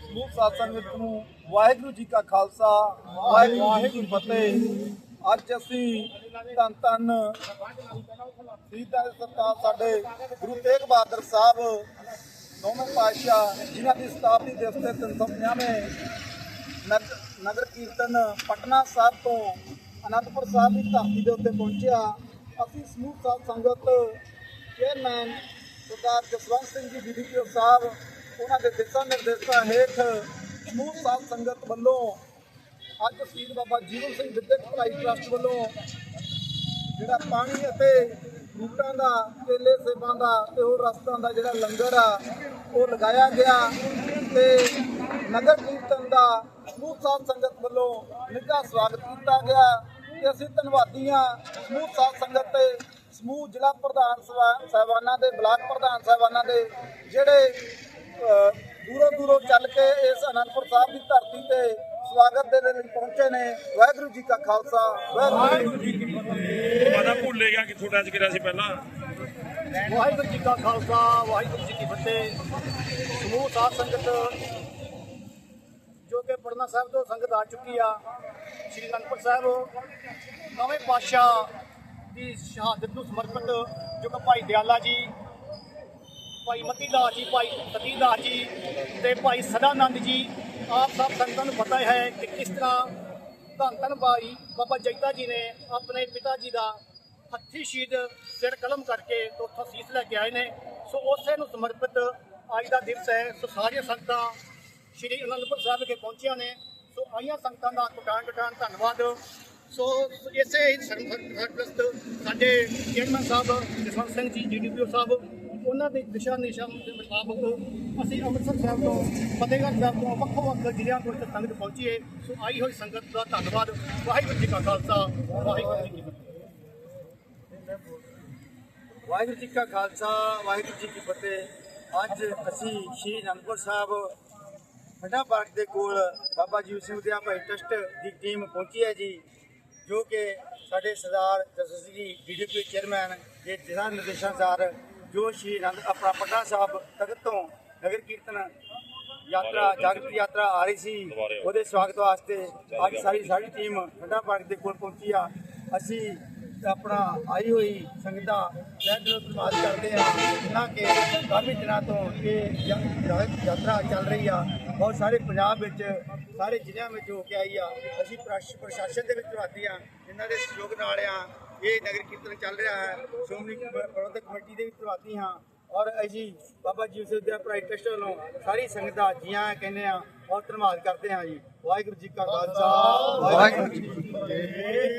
ਸਮੂਹ ਸਾਧ ਸੰਗਤ ਨੂੰ ਵਾਹਿਗੁਰੂ ਜੀ ਕਾ ਖਾਲਸਾ, ਵਾਹਿਗੁਰੂ ਜੀ ਕੀ ਫਤਿਹ। ਅੱਜ ਅਸੀਂ ਧੰਨ ਧੰਨ ਸ਼ਹੀਦਾਂ ਦੇ ਸਾਡੇ ਗੁਰੂ ਤੇਗ ਬਹਾਦਰ ਸਾਹਿਬ, ਨੌਵੇਂ ਪਾਤਸ਼ਾਹ, ਜਿਨ੍ਹਾਂ ਦੀ ਸ਼ਤਾਬਦੀ ਦਿਵਸ ਤੇ 350ਵੇਂ ਨਗ- ਨਗਰ ਕੀਰਤਨ ਪਟਨਾ ਸਾਹਿਬ ਤੋਂ ਅਨੰਦਪੁਰ ਸਾਹਿਬ ਦੀ ਧਰਤੀ ਦੇ ਉੱਤੇ ਪਹੁੰਚਿਆ। ਅਸੀਂ ਸਮੂਹ ਸਾਧ ਸੰਗਤ ਚੇਅਰਮੈਨ ਸਰਦਾਰ ਜਸਵੰਤ ਸਿੰਘ ਜੀ ਬੀਡੀਪੀਓ ਸਾਹਿਬ, ਉਹਨਾਂ ਦੇ ਦਿਸ਼ਾ ਨਿਰਦੇਸ਼ਾਂ ਹੇਠ ਸਮੂਹ ਸਾਧ ਸੰਗਤ ਵੱਲੋਂ ਅੱਜ ਸ਼ਹੀਦ ਬਾਬਾ ਜੀਵਨ ਸਿੰਘ ਵਿਦਿਅਕ ਭਲਾਈ ਟਰਸਟ ਵੱਲੋਂ ਜਿਹੜਾ ਪਾਣੀ ਅਤੇ ਬੂਟਾਂ ਦਾ, ਕੇਲੇ ਸੇਬਾਂ ਦਾ ਤੇ ਹੋਰ ਰਸਤਾਂ ਦਾ ਜਿਹੜਾ ਲੰਗਰ ਆ, ਉਹ ਲਗਾਇਆ ਗਿਆ ਤੇ ਨਗਰ ਕੀਰਤਨ ਦਾ ਸਮੂਹ ਸਾਧ ਸੰਗਤ ਵੱਲੋਂ ਨਿੱਘਾ ਸਵਾਗਤ ਕੀਤਾ ਗਿਆ ਤੇ ਅਸੀਂ ਧੰਨਵਾਦੀ ਹਾਂ ਸਮੂਹ ਸਾਧ ਸੰਗਤ ਤੇ ਸਮੂਹ ਜ਼ਿਲ੍ਹਾ ਪ੍ਰਧਾਨ ਸਭਾ- ਸਾਹਿਬਾਨਾਂ ਦੇ ਬਲਾਕ ਪ੍ਰਧਾਨ ਸਾਹਿਬਾਨਾਂ ਦੇ ਜਿਹੜੇ ਦੂਰੋਂ ਦੂਰੋਂ ਚੱਲ ਕੇ ਇਸ ਅਨੰਦਪੁਰ ਸਾਹਿਬ ਦੀ ਧਰਤੀ ਤੇ ਸਵਾਗਤ ਦੇ ਲਈ ਪਹੁੰਚੇ ਨੇ। ਵਾਹਿਗੁਰੂ ਜੀ ਕਾ ਖਾਲਸਾ ਵਾਹਿਗੁਰੂ ਜੀ ਕੀ ਫਤਿਹ। ਮਾਦਾ ਭੁੱਲੇ ਗਿਆ ਕਿ ਤੁਹਾਡਾ ਜ਼ਿਕਰ ਸੀ ਪਹਿਲਾਂ? ਵਾਹਿਗੁਰੂ ਜੀ ਕਾ ਖਾਲਸਾ ਵਾਹਿਗੁਰੂ ਜੀ ਕੀ ਫਤਿਹ। ਸਮੂਹ ਸਾਧ ਸੰਗਤ ਜੋ ਕਿ ਪੜਨਾ ਸਾਹਿਬ ਤੋਂ ਸੰਗਤ ਆ ਚੁੱਕੀ ਆ ਸ਼੍ਰੀ ਅਨੰਦਪੁਰ ਸਾਹਿਬ ਨਵੇਂ ਪਾਤਸ਼ਾਹ ਦੀ ਸ਼ਹਾਦਤ ਨੂੰ ਸਮਰਪਿਤ ਜੋ ਕਿ ਭਾਈ ਦਿਆਲਾ ਜੀ, ਭਾਈ ਮਤੀ ਦਾਸ ਜੀ, ਭਾਈ ਸਤੀ ਦਾਸ ਜੀ ਤੇ ਭਾਈ ਸਦਾਨੰਦ ਜੀ, ਆਪ ਸਭ ਸੰਗਤਾਂ ਨੂੰ ਪਤਾ ਹੈ ਕਿ ਕਿਸ ਤਰ੍ਹਾਂ ਧੰਨ ਧੰਨ ਭਾਈ ਬਾਬਾ ਜੈਤਾ ਜੀ ਨੇ ਆਪਣੇ ਪਿਤਾ ਜੀ ਦਾ ਹੱਥੀ ਸ਼ਹੀਦ ਸਿਰ ਕਲਮ ਕਰਕੇ ਤੋਂ ਉੱਥੋਂ ਸੀਸ ਲੈ ਕੇ ਆਏ ਨੇ। ਸੋ ਉਸੇ ਨੂੰ ਸਮਰਪਿਤ ਅੱਜ ਦਾ ਦਿਵਸ ਹੈ। ਸੋ ਸਾਰੀਆਂ ਸੰਗਤਾਂ ਸ਼੍ਰੀ ਅਨੰਦਪੁਰ ਸਾਹਿਬ ਵਿਖੇ ਪਹੁੰਚੀਆਂ ਨੇ। ਸੋ ਆਈਆਂ ਸੰਗਤਾਂ ਦਾ ਕਟਾਨ ਕਟਾਨ ਧੰਨਵਾਦ। ਸੋ ਇਸੇ ਹੀ ਸਰਪ੍ਰਸਤ ਸਾਡੇ ਚੇਅਰਮੈਨ ਸਾਹਿਬ, ਜਸਵੰਤ ਸਿੰਘ ਜੀ ਡੀਡੀਪੀਓ ਸਾਹਿਬ, ਉਹਨਾਂ ਦੇ ਦਿਸ਼ਾ ਨਿਸ਼ਾ ਦੇ ਮੁਤਾਬਕ ਅਸੀਂ ਅੰਮ੍ਰਿਤਸਰ ਸਾਹਿਬ ਤੋਂ, ਫਤਿਹਗੜ੍ਹ ਸਾਹਿਬ ਤੋਂ ਵੱਖੋ ਵੱਖ ਜ਼ਿਲ੍ਹਿਆਂ ਤੋਂ ਇੱਥੇ ਸੰਗਤ ਪਹੁੰਚੀ ਹੈ ਸੋ ਆਈ ਹੋਈ ਸੰਗਤ ਦਾ ਧੰਨਵਾਦ। ਵਾਹਿਗੁਰੂ ਜੀ ਕਾ ਖਾਲਸਾ, ਵਾਹਿਗੁਰੂ ਜੀ ਕੀ ਫਤਿਹ। ਵਾਹਿਗੁਰੂ ਜੀ ਕਾ ਖਾਲਸਾ, ਵਾਹਿਗੁਰੂ ਜੀ ਕੀ ਫਤਿਹ। ਅੱਜ ਅਸੀਂ ਸ਼੍ਰੀ ਅਨੰਦਪੁਰ ਸਾਹਿਬ ਠੰਡਾ ਪਾਰਕ ਦੇ ਕੋਲ ਬਾਬਾ ਜੀਵ ਸਿੰਘ ਵਿਦਿਆ ਭਾਈ ਟਰਸਟ ਦੀ ਟੀਮ ਪਹੁੰਚੀ ਹੈ ਜੀ। ਜੋ ਕਿ ਸਾਡੇ ਸਰਦਾਰ ਜਸਵੰਤ ਜੀ ਡੀਡੀਪੀ ਚੇਅਰਮੈਨ ਦੇ ਦਿਸ਼ਾ ਨਿਰਦੇਸ਼ਾਂ ਅਨੁਸਾਰ ਜੋ ਸ਼੍ਰੀ ਅਨੰਦ ਆਪਣਾ ਪਟਨਾ ਸਾਹਿਬ ਤਖਤ ਤੋਂ ਨਗਰ ਕੀਰਤਨ ਯਾਤਰਾ ਜਾਗਰਤੀ ਯਾਤਰਾ ਆ ਰਹੀ ਸੀ ਉਹਦੇ ਸਵਾਗਤ ਵਾਸਤੇ ਅੱਜ ਸਾਰੀ ਸਾਡੀ ਟੀਮ ਠੰਡਾ ਪਾਰਕ ਦੇ ਕੋਲ ਪਹੁੰਚੀ ਆ। ਅਸੀਂ ਆਪਣਾ ਆਈ ਹੋਈ ਸੰਗਤਾਂ ਦਾ ਦਿਲੋਂ ਧੰਨਵਾਦ ਕਰਦੇ ਆ ਜਿਨ੍ਹਾਂ ਕਿ ਕਾਫੀ ਦਿਨਾਂ ਤੋਂ ਇਹ ਯਾ- ਯਾਤਰਾ ਚੱਲ ਰਹੀ ਆ। ਬਹੁਤ ਸਾਰੇ ਪੰਜਾਬ ਵਿੱਚ, ਸਾਰੇ ਜ਼ਿਲ੍ਹਿਆਂ ਵਿੱਚ ਹੋ ਕੇ ਆਈ ਆ। ਅਸੀਂ ਪ੍ਰਸ਼- ਪ੍ਰਸ਼ਾਸਨ ਦੇ ਵਿੱਚ ਧੰਨਵਾਦੀ ਆ, ਜਿਨ੍ਹਾਂ ਦੇ ਸਹਿਯੋਗ ਨਾਲ ਆ, ਇਹ ਨਗਰ ਕੀਰਤਨ ਚੱਲ ਰਿਹਾ ਹੈ। ਸ਼੍ਰੋਮਣੀ ਪ੍ਰਬੰਧਕ ਕਮੇਟੀ ਦੇ ਵੀ ਧੰਨਵਾਦੀ ਹਾਂ। ਔਰ ਅਸੀਂ ਬਾਬਾ ਜੀ ਸਿੰਘ ਦੇ ਪ੍ਰਾਈਟ ਟਰਸਟ ਵੱਲੋਂ ਸਾਰੀ ਸੰਗਤਾਂ ਜੀਆਂ ਕਹਿੰਦੇ ਆ ਔਰ ਧੰਨਵਾਦ ਕਰਦੇ ਹਾਂ ਜੀ। ਵਾਹਿਗੁਰੂ ਜੀ ਕਾ ਖਾਲਸਾ। ਵਾਹਿਗੁਰੂ ਜੀ ਕੀ ਫਤਿਹ।